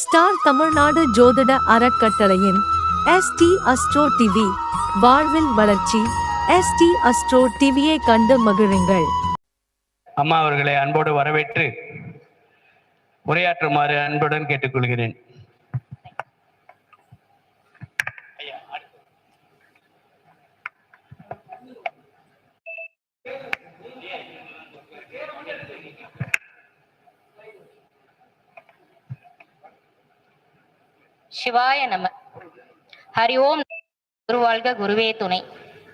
Star Tamil Nadu ஜோதிட அறக்கட்டளையின் ST astro TV வாழ்வில் வளர்ச்சி. எஸ்டி அஸ்ட்ரோ டிவியை கண்டு மகிழுங்கள். அம்மா அவர்களை அன்போடு வரவேற்று உரையாற்றுமாறு அன்புடன் கேட்டுக்கொள்கிறேன். சிவாய நம. ஹரி ஓம் குருவாழ்க குருவே துணை.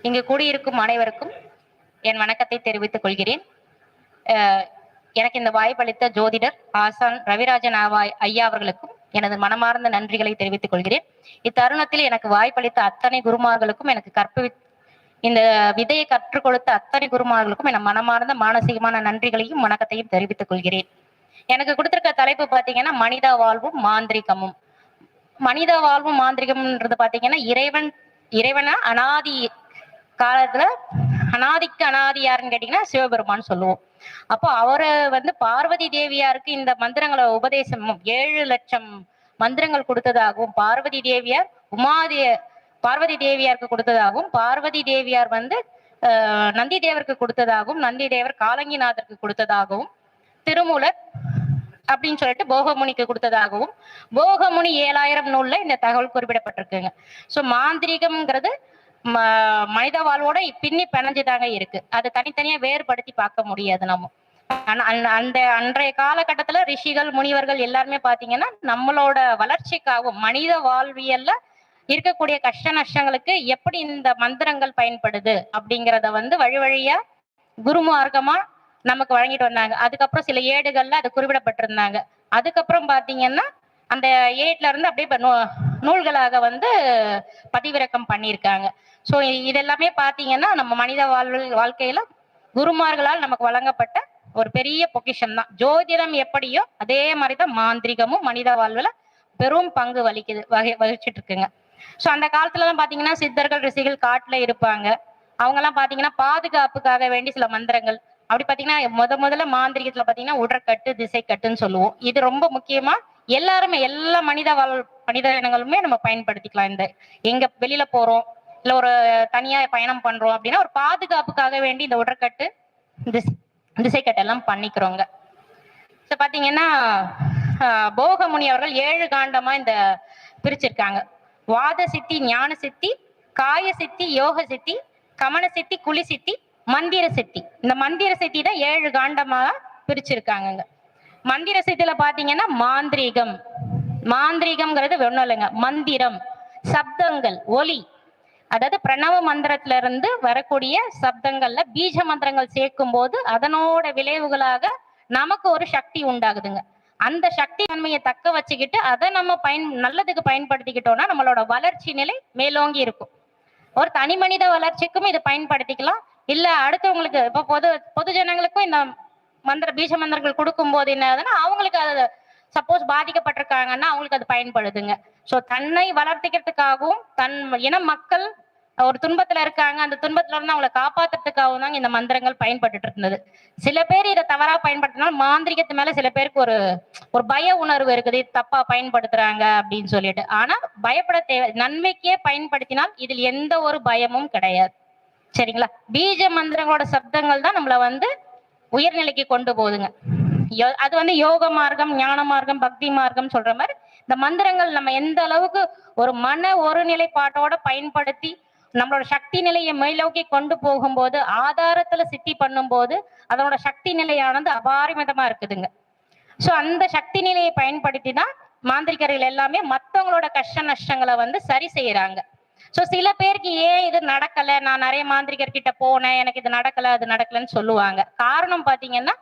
இங்கு கூடியிருக்கும் அனைவருக்கும் என் வணக்கத்தை தெரிவித்துக் கொள்கிறேன். எனக்கு இந்த வாய்ப்பளித்த ஜோதிடர் ஆசான் ரவிராஜன் ஆவாய் ஐயா அவர்களுக்கும் எனது மனமார்ந்த நன்றிகளை தெரிவித்துக் கொள்கிறேன். இத்தருணத்தில் எனக்கு வாய்ப்பளித்த அத்தனை குருமார்களுக்கும் எனக்கு கற்பவி இந்த விதையை கற்றுக் கொடுத்த அத்தனை குருமார்களுக்கும் என மனமார்ந்த மானசீகமான நன்றிகளையும் வணக்கத்தையும் தெரிவித்துக் கொள்கிறேன். எனக்கு கொடுத்திருக்க தலைப்பு பாத்தீங்கன்னா மனித வாழ்வும் மாந்திரிகமும். மனித வாழ்வும் மாந்திரிகம்ன்றது பாத்தீங்கன்னா இறைவன் இறைவனா அனாதி காலத்துல அனாதிக்கு அனாதி யாருன்னு கேட்டீங்கன்னா சிவபெருமான் சொல்லுவோம். அப்போ அவரு வந்து பார்வதி தேவியாருக்கு இந்த மந்திரங்களை உபதேசம் ஏழு லட்சம் மந்திரங்கள் கொடுத்ததாகவும் பார்வதி தேவியார் உமாதே பார்வதி தேவியாருக்கு கொடுத்ததாகவும் பார்வதி தேவியார் வந்து நந்தி தேவருக்கு கொடுத்ததாகவும் நந்தி தேவர் காலங்கிநாதருக்கு கொடுத்ததாகவும் திருமூலர் அப்படின்னு சொல்லிட்டு போகமுனிக்கு கொடுத்ததாகவும் போகமுனி ஏழாயிரம் நூல்ல இந்த தகவல் குறிப்பிடப்பட்டிருக்குங்க. சோ மாந்திரீகம்ங்கிறது மனித வாழ்வோட பின்னி பிணைஞ்சுதாங்க இருக்கு. அதை தனித்தனியா வேறுபடுத்தி பார்க்க முடியாது நம்ம. அந்த- அன்றைய காலகட்டத்துல ரிஷிகள் முனிவர்கள் எல்லாருமே பாத்தீங்கன்னா நம்மளோட வளர்ச்சிக்காகவும் மனித வாழ்வியல்ல இருக்கக்கூடிய கஷ்ட நஷ்டங்களுக்கு எப்படி இந்த மந்திரங்கள் பயன்படுது அப்படிங்கிறத வந்து வழி வழியா குருமார்க்கமா நமக்கு வழங்கிட்டு வந்தாங்க. அதுக்கப்புறம் சில ஏடுகள்ல அது குறிப்பிடப்பட்டிருந்தாங்க. அதுக்கப்புறம் பாத்தீங்கன்னா அந்த ஏட்ல இருந்து அப்படியே இப்போ நூ- நூல்களாக வந்து பதிவிறக்கம் பண்ணியிருக்காங்க. ஸோ இதெல்லாமே பாத்தீங்கன்னா நம்ம மனித வாழ்வு வாழ்க்கையில குருமார்களால் நமக்கு வழங்கப்பட்ட ஒரு பெரிய பொக்கிஷம் தான். ஜோதிடம் எப்படியோ அதே மாதிரிதான் மாந்திரிகமும் மனித வாழ்வுல பெரும் பங்கு வலிக்குது வகை வகிச்சிட்டு இருக்குங்க ஸோ அந்த காலத்துல எல்லாம் பாத்தீங்கன்னா சித்தர்கள் ரிஷிகள் காட்டுல இருப்பாங்க. அவங்க எல்லாம் பாத்தீங்கன்னா பாதுகாப்புக்காக வேண்டி சில மந்திரங்கள் அப்படி பாத்தீங்கன்னா முத முதல்ல மாந்திரிகத்துல பாத்தீங்கன்னா உடற்கட்டு திசை கட்டுன்னு சொல்லுவோம். இது ரொம்ப முக்கியமா எல்லாருமே எல்லா மனித வாழ் மனித இனங்களுமே நம்ம பயன்படுத்திக்கலாம். இந்த எங்க வெளியில போறோம் இல்ல ஒரு தனியா பயணம் பண்றோம் அப்படின்னா ஒரு பாதுகாப்புக்காக வேண்டி இந்த உடற்கட்டு திசை திசைக்கட்டு எல்லாம் பண்ணிக்கிறோங்க. இப்ப பாத்தீங்கன்னா போகமுனி அவர்கள் ஏழு காண்டமா இந்த பிரிச்சிருக்காங்க. வாத சித்தி ஞான சித்தி காய சித்தி யோக சித்தி கமன சித்தி குளி சித்தி மந்திர சக்தி இந்த மந்திர சக்தி தான் ஏழு காண்டமாக பிரிச்சிருக்காங்க மந்திர சக்தியில பாத்தீங்கன்னா மாந்திரீகம். மாந்திரீகம்ங்கிறது ஒண்ணும் இல்லைங்க. மந்திரம் சப்தங்கள் ஒலி. அதாவது பிரணவ மந்திரத்துல இருந்து வரக்கூடிய சப்தங்கள்ல பீஜ மந்திரங்கள் சேர்க்கும் போது அதனோட விளைவுகளாக நமக்கு ஒரு சக்தி உண்டாகுதுங்க. அந்த சக்தி தன்மையை தக்க வச்சுக்கிட்டு அதை நம்ம பயன் நல்லதுக்கு பயன்படுத்திக்கிட்டோம்னா நம்மளோட வளர்ச்சி நிலை மேலோங்கி இருக்கும். ஒரு தனி மனித வளர்ச்சிக்கும் இதை பயன்படுத்திக்கலாம். இல்ல அடுத்தவங்களுக்கு இப்ப பொது பொது ஜனங்களுக்கும் இந்த மந்திர பீஜ மந்திரங்கள் கொடுக்கும் போது என்ன ஆகுதுன்னா அவங்களுக்கு அது சப்போஸ் பாதிக்கப்பட்டிருக்காங்கன்னா அவங்களுக்கு அது பயன்படுதுங்க. சோ தன்னை வளர்த்திக்கிறதுக்காகவும் தன் இன மக்கள் ஒரு துன்பத்துல இருக்காங்க. அந்த துன்பத்துல இருந்து அவங்களை காப்பாத்துறதுக்காகவும் தாங்க இந்த மந்திரங்கள் பயன்பட்டு இருந்தது. சில பேர் இதை தவறா பயன்படுத்தினால் மாந்திரிகத்து மேல சில பேருக்கு ஒரு ஒரு பய உணர்வு இருக்குது. இது தப்பா பயன்படுத்துறாங்க அப்படின்னு சொல்லிட்டு. ஆனா பயப்பட தேவை நன்மைக்கே பயன்படுத்தினால் இதில் எந்த ஒரு பயமும் கிடையாது. சரிங்களா? பீஜ மந்திரங்களோட சப்தங்கள் தான் நம்மளை வந்து உயர்நிலைக்கு கொண்டு போகுதுங்க. யோ- அது வந்து யோக மார்க்கம் ஞான மார்க்கம் பக்தி மார்க்கம் சொல்ற மாதிரி இந்த மந்திரங்கள் நம்ம எந்த அளவுக்கு ஒரு மன ஒரு நிலைப்பாட்டோட பயன்படுத்தி நம்மளோட சக்தி நிலையை மேலோக்கி கொண்டு போகும்போது ஆதாரத்துல சித்தி பண்ணும்போது அதனோட சக்தி நிலையானது அபாரிமிதமா இருக்குதுங்க. சோ அந்த சக்தி நிலையை பயன்படுத்தி தான் மாந்திரிகர்கள் எல்லாமே மத்தவங்களோட கஷ்ட நஷ்டங்களை வந்து சரி செய்யறாங்க. சோ சில பேருக்கு ஏன் இது நடக்கல? நான் நிறைய மாந்திரிகர்கிட்ட போனேன். எனக்கு இது நடக்கல அது நடக்கலன்னு சொல்லுவாங்க. காரணம் பாத்தீங்கன்னா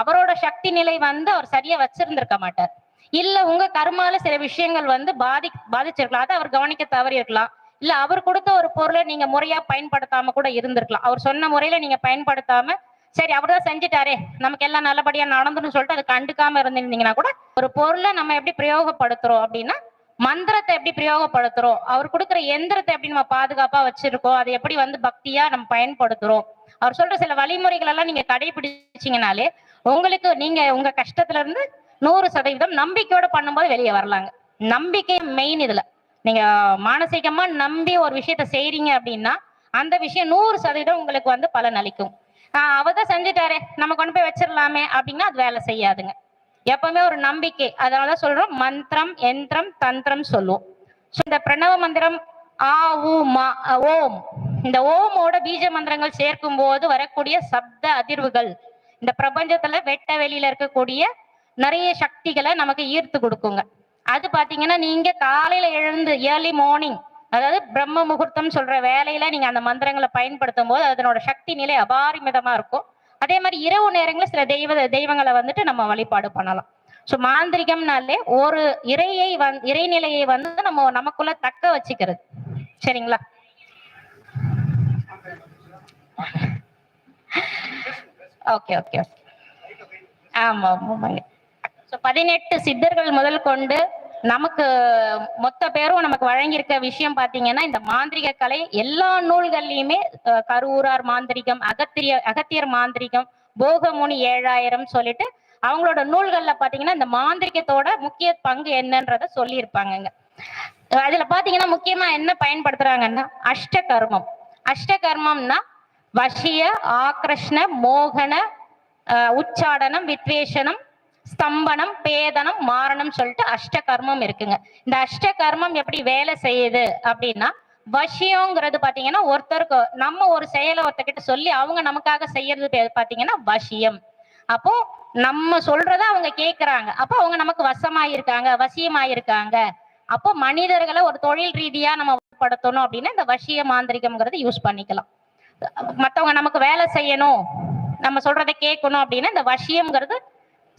அவரோட சக்தி நிலை வந்து அவர் சரியா வச்சிருந்திருக்க மாட்டார். இல்ல உங்க கருமால சில விஷயங்கள் வந்து பாதி பாதிச்சிருக்கலாம். அதை அவர் கவனிக்க தவறி இருக்கலாம் இல்ல அவர் கொடுத்த ஒரு பொருளை நீங்க முறையா பயன்படுத்தாம கூட இருந்திருக்கலாம். அவர் சொன்ன முறையில நீங்க பயன்படுத்தாம சரி அவர்தான் செஞ்சுட்டாரே நமக்கு எல்லாம் நல்லபடியா நடந்துன்னு சொல்லிட்டு அதை கண்டுக்காம இருந்திருந்தீங்கன்னா கூட ஒரு பொருளை நம்ம எப்படி பிரயோகப்படுத்துறோம் அப்படின்னா மந்திரத்தை எப்படி பிரயோகப்படுத்துறோம்? அவர் கொடுக்குற எந்திரத்தை எப்படி நம்ம பாதுகாப்பா வச்சிருக்கோம்? அதை எப்படி வந்து பக்தியா நம்ம பயன்படுத்துறோம்? அவர் சொல்ற சில வழிமுறைகள் எல்லாம் நீங்க கடைபிடிச்சிங்கனாலே உங்களுக்கு நீங்க உங்க கஷ்டத்துல இருந்து நூறு சதவீதம் நம்பிக்கையோட பண்ணும்போது வெளியே வரலாங்க. நம்பிக்கை மெயின் இதுல. நீங்க மானசீகமா நம்பி ஒரு விஷயத்த செய்யறீங்க அப்படின்னா அந்த விஷயம் நூறு சதவீதம் உங்களுக்கு வந்து பலன் அளிக்கும் அவதான் செஞ்சுட்டாரு. நம்ம கொண்டு போய் வச்சிடலாமே அப்படின்னா அது வேலை செய்யாதுங்க. எப்பவுமே ஒரு நம்பிக்கை. அதனாலதான் சொல்றோம் மந்திரம் யந்திரம் தந்திரம் சொல்லுவோம். ஸோ இந்த பிரணவ மந்திரம் ஆ உ மா அ, ஓம். இந்த ஓமோட பீஜ மந்திரங்கள் சேர்க்கும் போது வரக்கூடிய சப்த அதிர்வுகள் இந்த பிரபஞ்சத்துல வெட்ட வெளியில இருக்கக்கூடிய நிறைய சக்திகளை நமக்கு ஈர்த்து கொடுக்குங்க. அது பாத்தீங்கன்னா நீங்க காலையில எழுந்து ஏர்லி மார்னிங் அதாவது பிரம்ம முகூர்த்தம் சொல்ற வேலையில நீங்க அந்த மந்திரங்களை பயன்படுத்தும் போது அதனோட சக்தி நிலை அபாரிமிதமா இருக்கும். அதே மாதிரி இரவு நேரங்களில் சில தெய்வ தெய்வங்களை வந்துட்டு நம்ம வழிபாடு பண்ணலாம். ஸோ மாந்திரிகம்னாலே ஒரு இறையை வந் இறைநிலையை வந்து நம்ம நமக்குள்ள தக்க வச்சுக்கிறது. சரிங்களா? ஓகே ஓகே ஆமா ஆமாங்க ஸோ பதினெட்டு சித்தர்கள் முதல் கொண்டு நமக்கு மொத்த பேரும் நமக்கு வழங்கியிருக்க விஷயம் பாத்தீங்கன்னா இந்த மாந்திரிக கலை எல்லா நூல்கள்லயுமே கருவூரார் மாந்திரிகம் அகத்திரிய அகத்தியர் மாந்திரிகம் போகமுனி ஏழாயிரம் சொல்லிட்டு அவங்களோட நூல்கள்ல பாத்தீங்கன்னா இந்த மாந்திரிகத்தோட முக்கிய பங்கு என்னன்றத சொல்லியிருப்பாங்கங்க. அதுல பாத்தீங்கன்னா முக்கியமா என்ன பயன்படுத்துறாங்கன்னா அஷ்ட கர்மம் அஷ்ட கர்மம்னா வசிய ஆக்ரஷ்ண மோகன உச்சாடனம் வித்வேஷனம் ஸ்தம்பனம் பேதனம் மாரணம் சொல்லிட்டு அஷ்ட கர்மம் இருக்குங்க. இந்த அஷ்ட கர்மம் எப்படி வேலை செய்யுது அப்படின்னா வசியங்கிறது பாத்தீங்கன்னா ஒருத்தருக்கு நம்ம ஒரு செயலை ஒருத்தர்கிட்ட சொல்லி அவங்க நமக்காக செய்யறது பாத்தீங்கன்னா வசியம். அப்போ நம்ம சொல்றத அவங்க கேக்குறாங்க. அப்போ அவங்க நமக்கு வசமாயிருக்காங்க வசியமாயிருக்காங்க. அப்போ மனிதர்களை ஒரு தொழில் ரீதியா நம்ம படுத்தணும் அப்படின்னா இந்த வசிய மாந்திரிகம்ங்கிறது யூஸ் பண்ணிக்கலாம். மத்தவங்க நமக்கு வேலை செய்யணும் நம்ம சொல்றதை கேட்கணும் அப்படின்னா இந்த வசியம்ங்கிறது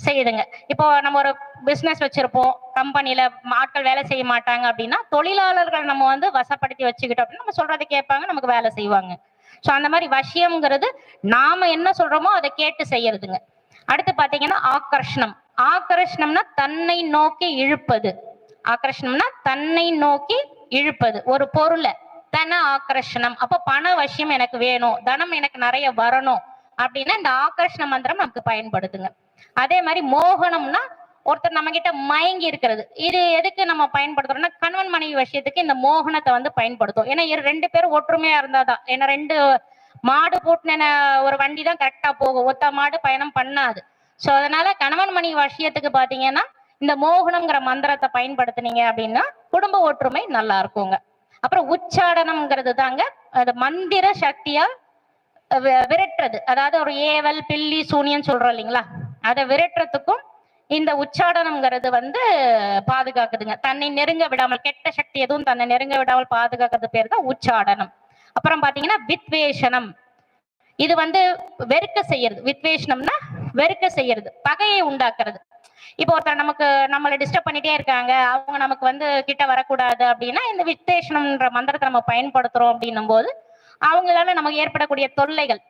செய்யுதுங்க. இப்போ நம்ம ஒரு பிஸ்னஸ் வச்சிருப்போம். கம்பெனியில ஆட்கள் வேலை செய்ய மாட்டாங்க அப்படின்னா தொழிலாளர்கள் நம்ம வந்து வசப்படுத்தி வச்சுக்கிட்டோம் அப்படின்னா நம்ம சொல்றதை கேட்பாங்க நமக்கு வேலை செய்வாங்க. ஸோ அந்த மாதிரி வசியம்ங்கிறது நாம என்ன சொல்றோமோ அதை கேட்டு செய்யறதுங்க. அடுத்து பாத்தீங்கன்னா ஆக்கர்ஷணம். ஆக்கர்ஷணம்னா தன்னை நோக்கி இழுப்பது. ஆக்கர்ஷணம்னா தன்னை நோக்கி இழுப்பது. ஒரு பொருளை தன ஆக்கர்ஷணம். அப்ப பண வசியம் எனக்கு வேணும் தனம் எனக்கு நிறைய வரணும் அப்படின்னா இந்த ஆக்கர்ஷண மந்திரம் நமக்கு பயன்படுதுங்க. அதே மாதிரி மோகனம்னா ஒருத்தர் நம்ம கிட்ட மயங்கி இருக்கிறது. இது எதுக்கு நம்ம பயன்படுத்துறோம்னா கணவன் மனைவி விஷயத்துக்கு இந்த மோகனத்தை வந்து பயன்படுத்தும். ஏன்னா இரு- ரெண்டு பேரும் ஒற்றுமையா இருந்தாதான் ஏன்னா ரெண்டு மாடு பூட்டின ஒரு வண்டி தான் கரெக்டா போகும். ஒத்த மாடு பயணம் பண்ணாது. சோ அதனால கணவன் மனைவி விஷயத்துக்கு பாத்தீங்கன்னா இந்த மோகனம்ங்கிற மந்திரத்தை பயன்படுத்துனீங்க அப்படின்னா குடும்ப ஒற்றுமை நல்லா இருக்குங்க. அப்புறம் உச்சாடனம்ங்கிறது தாங்க அது மந்திர சக்தியா விரட்டுறது. அதாவது ஒரு ஏவல் பில்லி சூனியன் சொல்றோம் இல்லைங்களா? அதை விரட்டுறதுக்கும் இந்த உச்சாடனம்ங்கிறது வந்து பாதுகாக்குதுங்க. தன்னை நெருங்க விடாமல் கெட்ட சக்தி எதுவும் தன்னை நெருங்க விடாமல் பாதுகாக்கிறது பேர் தான் உச்சாடனம். அப்புறம் பாத்தீங்கன்னா வித்வேஷனம். இது வந்து வெறுக்க செய்யறது. வித்வேஷனம்னா வெறுக்க செய்யறது. பகையை உண்டாக்குறது. இப்போ ஒருத்தர் நமக்கு நம்மளை டிஸ்டர்ப் பண்ணிட்டே இருக்காங்க. அவங்க நமக்கு வந்து கிட்ட வரக்கூடாது அப்படின்னா இந்த வித்வேஷனம்ன்ற மந்திரத்தை நம்ம பயன்படுத்துறோம் அப்படின்னும் போது அவங்களால நமக்கு ஏற்படக்கூடிய தொல்லைகள்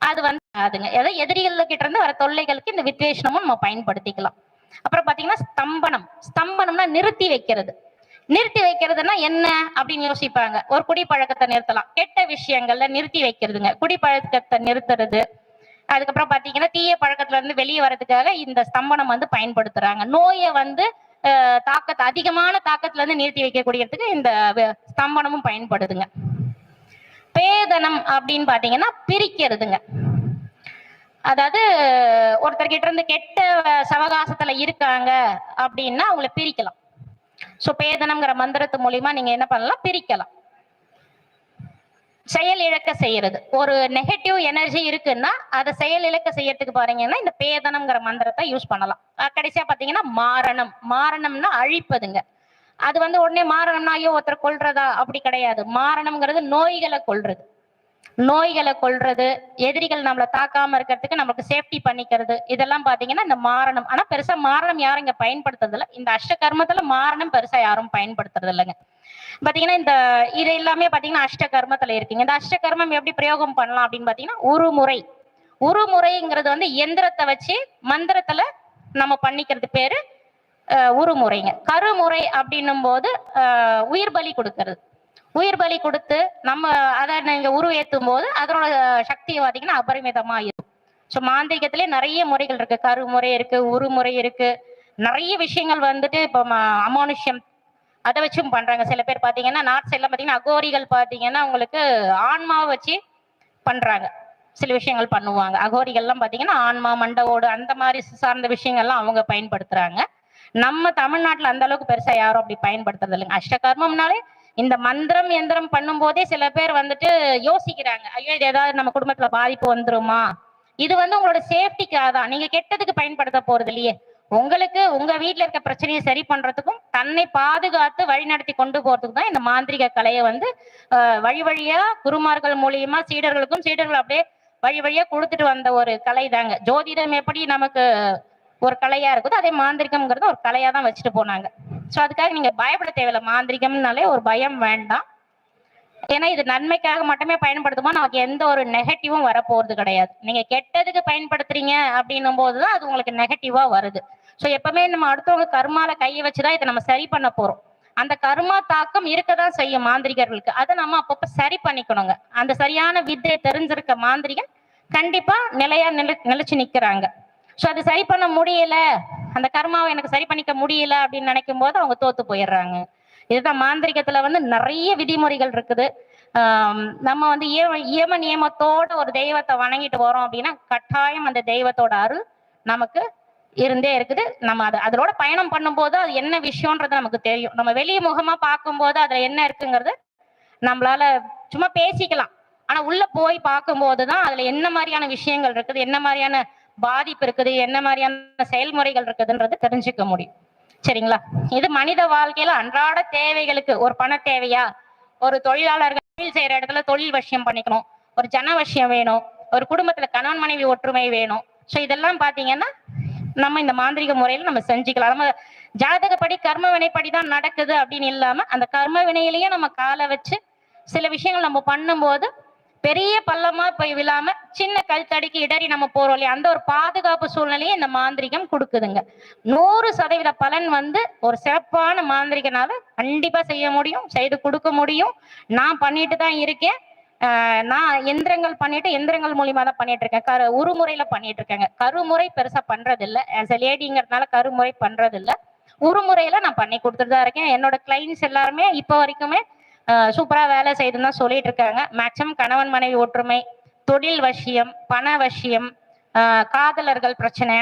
அது வந்து அதுங்க ஏதோ எதிரிகள் கிட்ட இருந்து வர தொல்லைகளுக்கு இந்த வித்வேஷனமும் நம்ம பயன்படுத்திக்கலாம். அப்புறம் பாத்தீங்கன்னா ஸ்தம்பனம். ஸ்தம்பனம்னா நிறுத்தி வைக்கிறது. நிறுத்தி வைக்கிறதுனா என்ன அப்படின்னு யோசிப்பாங்க. ஒரு குடிப்பழக்கத்தை நிறுத்தலாம். கெட்ட விஷயங்கள்ல நிறுத்தி வைக்கிறதுங்க. குடிப்பழக்கத்தை நிறுத்துறது. அதுக்கப்புறம் பாத்தீங்கன்னா தீய பழக்கத்துல இருந்து வெளியே வர்றதுக்காக இந்த ஸ்தம்பனம் வந்து பயன்படுத்துறாங்க. நோயை வந்து தாக்கத்தை அதிகமான தாக்கத்துல இருந்து நிறுத்தி வைக்கக்கூடியதுக்கு இந்த ஸ்தம்பனமும் பயன்படுதுங்க. பேதனம் அப்படின்னு பாத்தீங்கன்னா பிரிக்கிறதுங்க. அதாவது ஒருத்தர் கிட்ட இருந்து கெட்ட சவகாசத்துல இருக்காங்க அப்படின்னா அவங்கள பிரிக்கலாம். சோ பேதனம்ங்கிற மந்திரத்து மூலியமா நீங்க என்ன பண்ணலாம்? பிரிக்கலாம். செயல் இழக்க செய்யறது. ஒரு நெகட்டிவ் எனர்ஜி இருக்குன்னா அதை செயல் இழக்க செய்யறதுக்கு பாருங்கன்னா இந்த பேதனம்ங்கிற மந்திரத்தை யூஸ் பண்ணலாம். கடைசியா பாத்தீங்கன்னா மாரணம். மாரணம்னா அழிப்பதுங்க. அது வந்து உடனே மாரணம்னா ஐயோ ஒருத்தர் கொல்றதா? அப்படி கிடையாது. மாரணம்ங்கிறது நோய்களை கொள்றது நோய்களை கொல்றது எதிரிகள் நம்மளை தாக்காம இருக்கிறதுக்கு நமக்கு சேஃப்டி பண்ணிக்கிறது. இதெல்லாம் பாத்தீங்கன்னா இந்த மாரணம். ஆனா பெருசா மாரணம் யாரும் இங்க பயன்படுத்துறது இல்லை இந்த அஷ்ட கர்மத்துல மாரணம் பெருசா யாரும் பயன்படுத்துறது இல்லைங்க பாத்தீங்கன்னா இந்த இது எல்லாமே பாத்தீங்கன்னா அஷ்ட கர்மத்துல இருக்குங்க. இந்த அஷ்ட கர்மம் எப்படி பிரயோகம் பண்ணலாம் அப்படின்னு பாத்தீங்கன்னா உருமுறை உருமுறைங்கிறது வந்து எந்திரத்தை வச்சு மந்திரத்துல நம்ம பண்ணிக்கிறது பேரு உருமுறைங்க கருமுறை அப்படின்னும் போது உயிர் பலி கொடுக்கறது. உயிர் பலி கொடுத்து நம்ம அதை நீங்க உருவேற்றும் போது அதனோட சக்தியை பார்த்தீங்கன்னா அபரிமிதமா இருக்கும். ஸோ மாந்திரிகத்திலே நிறைய முறைகள் இருக்கு. கருமுறை இருக்கு உருமுறை இருக்கு. நிறைய விஷயங்கள் வந்துட்டு இப்போ ம- அமானுஷ்யம் அதை வச்சும் பண்றாங்க. சில பேர் பாத்தீங்கன்னா நார்த் சைட்ல பாத்தீங்கன்னா அகோரிகள் பாத்தீங்கன்னா உங்களுக்கு ஆன்மாவை வச்சு பண்றாங்க. சில விஷயங்கள் பண்ணுவாங்க. அகோரிகள்லாம் பாத்தீங்கன்னா ஆன்மா மண்டவோடு அந்த மாதிரி சார்ந்த விஷயங்கள்லாம் அவங்க பயன்படுத்துறாங்க. நம்ம தமிழ்நாட்டுல அந்த அளவுக்கு பெருசா யாரும் அப்படி பயன்படுத்துறது இல்லைங்க. அஷ்டகர்மம்னாலே இந்த மந்திரம் எந்திரம் பண்ணும்போதே சில பேர் வந்துட்டு யோசிக்கிறாங்க. ஐயோ இது ஏதாவது நம்ம குடும்பத்துல பாதிப்பு வந்துருமா? இது வந்து உங்களோட சேஃப்டிக்காக தான். நீங்க கெட்டதுக்கு பயன்படுத்த போறது இல்லையே. உங்களுக்கு உங்க வீட்டுல இருக்க பிரச்சனையை சரி பண்றதுக்கும் தன்னை பாதுகாத்து வழிநடத்தி கொண்டு போறதுக்கு தான் இந்த மாந்திரிக கலையை வந்து ஆஹ், வழி வழியா குருமார்கள் மூலியமா சீடர்களுக்கும் சீடர்கள் அப்படியே வழி வழியா கொடுத்துட்டு வந்த ஒரு கலை தாங்க. ஜோதிடம் எப்படி நமக்கு ஒரு கலையா இருக்குதோ. அதே மாந்திரிகம்ங்கிறது ஒரு கலையா தான் வச்சுட்டு போனாங்க. ஸோ அதுக்காக நீங்க பயப்பட தேவையில்ல. மாந்திரிகம்னாலே ஒரு பயம் வேண்டாம். ஏன்னா இது நன்மைக்காக மட்டுமே பயன்படுத்துமோ? நமக்கு எந்த ஒரு நெகட்டிவும் வரப்போறது கிடையாது. நீங்க கெட்டதுக்கு பயன்படுத்துறீங்க அப்படின்னும் போதுதான் அது உங்களுக்கு நெகட்டிவா வருது. ஸோ எப்பவுமே நம்ம அடுத்தவங்க கர்மால கையை வச்சுதான் இதை நம்ம சரி பண்ண போறோம். அந்த கர்மா தாக்கம் இருக்கதான் செய்யும் மாந்திரிகர்களுக்கு. அதை நம்ம அப்பப்ப சரி பண்ணிக்கணுங்க. அந்த சரியான வித்தையை தெரிஞ்சிருக்க மாந்திரிகன் கண்டிப்பா நிலையா நிலை நிலைச்சு நிக்கிறாங்க. ஸோ அது சரி பண்ண முடியல. அந்த கர்மாவை எனக்கு சரி பண்ணிக்க முடியல அப்படின்னு நினைக்கும் போது அவங்க தோத்து போயிடுறாங்க. இதுதான் மாந்திரிகத்துல வந்து நிறைய விதிமுறைகள் இருக்குது. நம்ம வந்து ஏம ஏம நியமத்தோட ஒரு தெய்வத்தை வணங்கிட்டு வரோம் அப்படின்னா கட்டாயம் அந்த தெய்வத்தோட அருள் நமக்கு இருந்தே இருக்குது. நம்ம அது அதோட பயணம் பண்ணும்போது அது என்ன விஷயம்ன்றது நமக்கு தெரியும். நம்ம வெளிய முகமா பார்க்கும்போது அதுல என்ன இருக்குங்கிறது நம்மளால சும்மா பேசிக்கலாம். ஆனா உள்ள போய் பார்க்கும்போது தான் அதுல என்ன மாதிரியான விஷயங்கள் இருக்குது என்ன மாதிரியான பாதிப்பு இருக்குது என்ன மாதிரியான செயல்முறைகள் இருக்குதுன்றது தெரிஞ்சுக்க முடியும். சரிங்களா? இது மனித வாழ்க்கையில அன்றாட தேவைகளுக்கு ஒரு பண தேவையா? ஒரு தொழிலாளர்கள் தொழில் செய்யற இடத்துல தொழில் வசியம் பண்ணிக்கணும். ஒரு ஜன வசியம் வேணும். ஒரு குடும்பத்துல கணவன் மனைவி ஒற்றுமை வேணும். சோ இதெல்லாம் பாத்தீங்கன்னா நம்ம இந்த மாந்திரிக முறையில நம்ம செஞ்சுக்கலாம். நம்ம ஜாதகப்படி கர்ம வினைப்படி தான் நடக்குது அப்படின்னு இல்லாம அந்த கர்ம வினையிலேயே நம்ம காலை வச்சு சில விஷயங்கள் நம்ம பண்ணும்போது பெரிய பள்ளமா போய் விழாம சின்ன கல் இடறி நம்ம போறோம் இல்லையா? அந்த ஒரு பாதுகாப்பு சூழ்நிலையை இந்த மாந்திரிகம் கொடுக்குதுங்க. நூறு சதவீத பலன் வந்து ஒரு சிறப்பான மாந்திரிகனால கண்டிப்பா செய்ய முடியும் செய்து கொடுக்க முடியும். நான் பண்ணிட்டு தான் இருக்கேன். நான் எந்திரங்கள் பண்ணிட்டு எந்திரங்கள் மூலியமா தான் பண்ணிட்டு இருக்கேன். கரு உருமுறையில பண்ணிட்டு இருக்கேங்க. கருமுறை பெருசா பண்றது இல்ல ஆஸ் எ லேடிங்கிறதுனால கருமுறை பண்றது இல்ல உருமுறையில நான் பண்ணி கொடுத்துட்டு தான் இருக்கேன். என்னோட கிளைண்ட்ஸ் எல்லாருமே இப்போ வரைக்குமே சூப்பரா வேலை செய்துன்னு தான் சொல்லிட்டு இருக்காங்க. மேக்சிமம் கணவன் மனைவி ஒற்றுமை தொழில் வசியம் பண வசியம் காதலர்கள் பிரச்சனை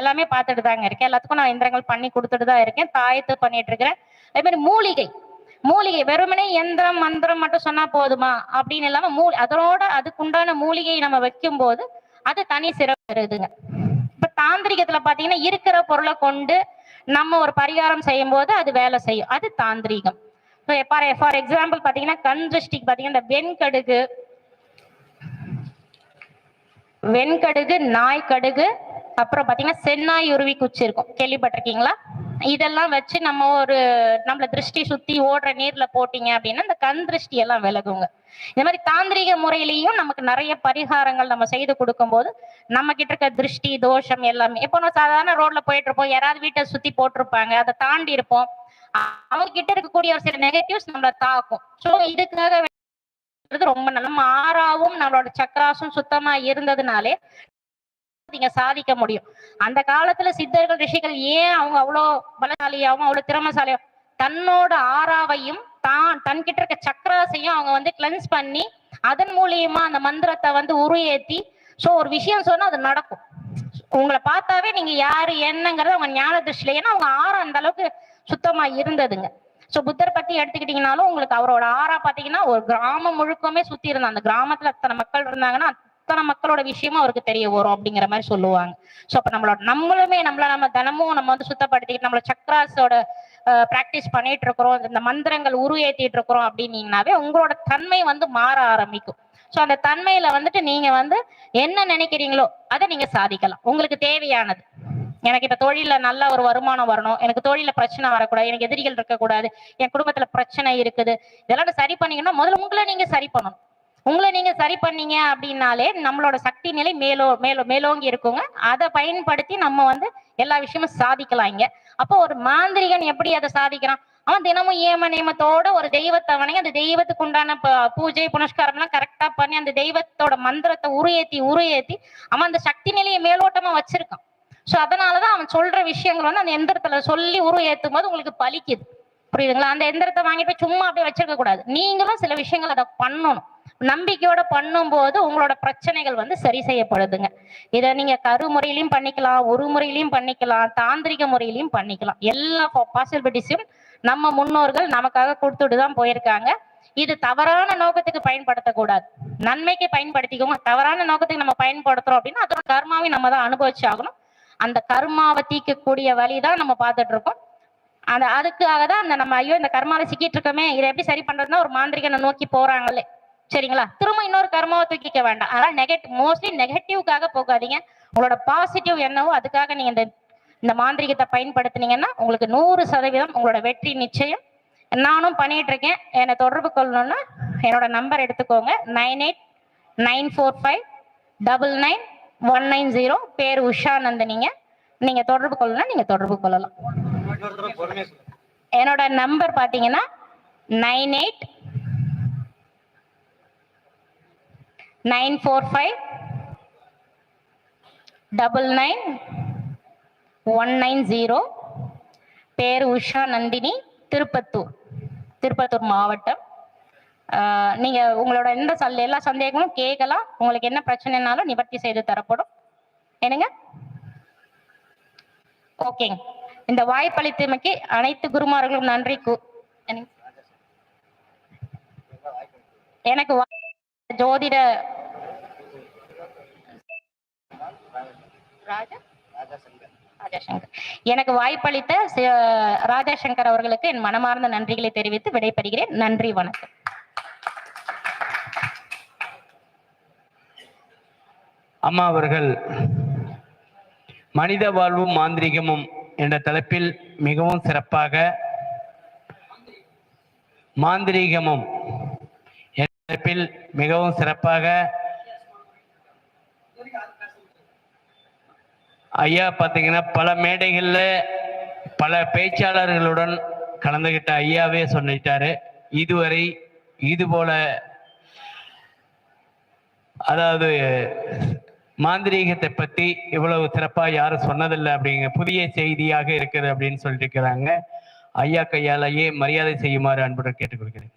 எல்லாமே பார்த்துட்டு தாங்க இருக்கேன். எல்லாத்துக்கும் நான் எந்திரங்கள் பண்ணி கொடுத்துட்டு தான் இருக்கேன். தாயத்து பண்ணிட்டு இருக்கிறேன். அதே மாதிரி மூலிகை மூலிகை வெறுமனே எந்திரம் மந்திரம் மட்டும் சொன்னா போதுமா? அப்படின்னு இல்லாம மூலி அதோட அதுக்குண்டான மூலிகையை நம்ம வைக்கும் போது அது தனி சிறப்பு வருதுங்க இப்ப தாந்திரிகத்துல பாத்தீங்கன்னா இருக்கிற பொருளை கொண்டு நம்ம ஒரு பரிகாரம் செய்யும் போது அது வேலை செய்யும். அது தாந்திரிகம். ஃபார் ஃபார் எக்ஸாம்பிள் பாத்தீங்கன்னா கண் திருஷ்டிக்கு பாத்தீங்கன்னா இந்த வெண்கடுகு. வெண்கடுகு நாய் கடுகு அப்புறம் பாத்தீங்கன்னா சென்னாய் உருவி குச்சி இருக்கும். கேள்விப்பட்டிருக்கீங்களா? இதெல்லாம் வச்சு நம்ம ஒரு நம்மள திருஷ்டி சுத்தி ஓடுற நீர்ல போட்டீங்க அப்படின்னா இந்த கண் திருஷ்டி எல்லாம் விலகுங்க. இந்த மாதிரி தாந்திரிக முறையிலையும் நமக்கு நிறைய பரிகாரங்கள் நம்ம செய்து கொடுக்கும் போது நம்ம கிட்ட இருக்க திருஷ்டி தோஷம் எல்லாமே இப்போ நம்ம சாதாரண ரோட்ல போயிட்டு இருப்போம் யாராவது வீட்டை சுத்தி போட்டிருப்பாங்க அதை தாண்டி இருப்போம் அவங்க கிட்ட இருக்கக்கூடிய ஒரு சில நெகட்டிவ்ஸ் நம்மள தாக்கும். ஸோ இதுக்காக ரொம்ப நல்ல நம்ம ஆறாவும் நம்மளோட சக்கராசும் சுத்தமா இருந்ததுனாலே நீங்க சாதிக்க முடியும். அந்த காலத்துல சித்தர்கள் ரிஷிகள் ஏன் அவங்க அவ்வளோ பலசாலியாகவும் அவ்வளோ திறமசாலியாகவும்? தன்னோட ஆறாவையும் தான் தன்கிட்ட இருக்க சக்கராசையும் அவங்க வந்து கிளென்ஸ் பண்ணி அதன் மூலியமா அந்த மந்திரத்தை வந்து உருவேத்தி ஸோ ஒரு விஷயம் சொன்னா அது நடக்கும். உங்களை பார்த்தாவே நீங்க யாரு என்னங்கிறது அவங்க ஞான திருஷ்டில ஏன்னா அவங்க ஆறா அந்த அளவுக்கு சுத்தமா இருந்ததுங்க. ஸோ புத்தர் பத்தி எடுத்துக்கிட்டீங்கனாலும் உங்களுக்கு அவரோட ஆறா பாத்தீங்கன்னா ஒரு கிராமம் முழுக்கமே சுத்தி இருந்தா அந்த கிராமத்துல அத்தனை மக்கள் இருந்தாங்கன்னா அத்தனை மக்களோட விஷயமும் அவருக்கு தெரிய வரும் அப்படிங்கிற மாதிரி சொல்லுவாங்க. சோ அப்ப நம்மளோட நம்மளுமே நம்மள நம்ம தினமும் நம்ம வந்து சுத்தப்படுத்திக்கிட்டு நம்மள சக்ராஸோட பிராக்டிஸ் பண்ணிட்டு இருக்கிறோம். இந்த மந்திரங்கள் உருவேத்திட்டு இருக்கிறோம் அப்படின்னீங்கனாவே உங்களோட தன்மை வந்து மாற ஆரம்பிக்கும். சோ அந்த தன்மையில வந்துட்டு நீங்க வந்து என்ன நினைக்கிறீங்களோ அதை நீங்க சாதிக்கலாம். உங்களுக்கு தேவையானது. எனக்கு இப்ப தொழில நல்ல ஒரு வருமானம் வரணும். எனக்கு தொழில பிரச்சனை வரக்கூடாது. எனக்கு எதிரிகள் இருக்கக்கூடாது. என் குடும்பத்துல பிரச்சனை இருக்குது. இதெல்லாம் சரி பண்ணீங்கன்னா முதல்ல உங்களை நீங்க சரி பண்ணணும். உங்களை நீங்க சரி பண்ணீங்க அப்படின்னாலே நம்மளோட சக்தி நிலை மேலோ மேலோ மேலோங்கி இருக்குங்க. அதை பயன்படுத்தி நம்ம வந்து எல்லா விஷயமும் சாதிக்கலாம் இங்க. அப்போ ஒரு மாந்திரிகன் எப்படி அதை சாதிக்கிறான்? அவன் தினமும் ஏம நியமத்தோட ஒரு தெய்வத்தை வணங்கி அந்த தெய்வத்துக்கு உண்டான ப- பூஜை புனஸ்காரம் எல்லாம் கரெக்டா பண்ணி அந்த தெய்வத்தோட மந்திரத்தை உருயேத்தி உருயேத்தி அவன் அந்த சக்தி நிலையை மேலோட்டமா வச்சிருக்கான். சோ அதனாலதான் அவன் சொல்ற விஷயங்கள் வந்து அந்த எந்திரத்துல சொல்லி உருயேத்தும் போது உங்களுக்கு பலிக்குது. புரியுதுங்களா? அந்த எந்திரத்தை வாங்கிட்டு போய் சும்மா அப்படியே வச்சிருக்க கூடாது நீங்களும் சில விஷயங்கள் அதை பண்ணணும். நம்பிக்கையோட பண்ணும்போது உங்களோட பிரச்சனைகள் வந்து சரி செய்யப்படுதுங்க. இதை நீங்க கரு முறையிலையும் பண்ணிக்கலாம் ஒரு முறையிலையும் பண்ணிக்கலாம் தாந்திரிக முறையிலையும் பண்ணிக்கலாம். எல்லா பாசிபிலிட்டிஸும் நம்ம முன்னோர்கள் நமக்காக கொடுத்துட்டு தான் போயிருக்காங்க. இது தவறான நோக்கத்துக்கு பயன்படுத்தக்கூடாது. நன்மைக்கு பயன்படுத்திக்கோங்க. தவறான நோக்கத்துக்கு நம்ம பயன்படுத்துறோம் அப்படின்னா அதோட கர்மாவை நம்ம தான் அனுபவிச்சு ஆகணும். அந்த கர்மாவை தீர்க்கக்கூடிய வழி தான் நம்ம பார்த்துட்டு இருக்கோம் அந்த அதுக்காக தான் அந்த நம்ம ஐயோ இந்த கர்மாவை சிக்கிட்டு இருக்கோமே இதை எப்படி சரி பண்றதுன்னா ஒரு மாந்திரிகனை நோக்கி போறாங்களே சரிங்களா? திரும்ப இன்னொரு கர்மாவை தூக்கிக்க வேண்டாம். அதனால நெகட்டிவ் மோஸ்ட்லி நெகட்டிவ்காக போகாதீங்க. உங்களோட பாசிட்டிவ் என்னவோ அதுக்காக நீங்க இந்த இந்த மாந்திரிகத்தை பயன்படுத்துனீங்கன்னா உங்களுக்கு நூறு சதவீதம் உங்களோட வெற்றி நிச்சயம். நானும் பண்ணிட்டு இருக்கேன். என்னை தொடர்பு கொள்ளணும்னா என்னோட நம்பர் எடுத்துக்கோங்க. Nine eight nine four five double nine one nine zero. பேர் உஷா நந்தினிங்க. நீங்க தொடர்பு கொள்ளணும்னா நீங்க தொடர்பு கொள்ளலாம். என்னோட நம்பர் பாத்தீங்கன்னா nine eight nine four five double nine one nine zero. பேர் உஷா நந்தினி திருப்பத்தூர். திருப்பத்தூர் மாவட்டம். நீங்கள் நீங்க உங்களோட எந்த சல் எல்லா சந்தேகமும் கேட்கலாம். உங்களுக்கு என்ன பிரச்சனைனாலும் நிவர்த்தி செய்து தரப்படும். என்னங்க? ஓகேங்க. இந்த வாய்ப்பளித்தமைக்கு அனைத்து குருமார்களும் நன்றி கூ- எனக்கு ஜோதிட ராஜா? எனக்கு வாய்ப்பளித்த ராஜாசங்கர் அவர்களுக்கு என் மனமார்ந்த நன்றிகளை தெரிவித்து விடைபெறுகிறேன். நன்றி வணக்கம். அம்மா அவர்கள் மனித வாழ்வும் மாந்திரிகமும் என்ற தலைப்பில் மிகவும் சிறப்பாக மாந்திரீகமும் அழைப்பில் மிகவும் சிறப்பாக ஐயா பார்த்தீங்கன்னா பல மேடைகளில் பல பேச்சாளர்களுடன் கலந்துகிட்ட ஐயாவே சொல்லிட்டாரு. இதுவரை இது போல அதாவது மாந்திரீகத்தை பற்றி இவ்வளவு சிறப்பாக யாரும் சொன்னதில்லை அப்படிங்க புதிய செய்தியாக இருக்குது அப்படின்னு சொல்லிட்டு இருக்கிறாங்க ஐயா கையாலேயே மரியாதை செய்யுமாறு அன்புடன் கேட்டுக்கொள்கிறேன்.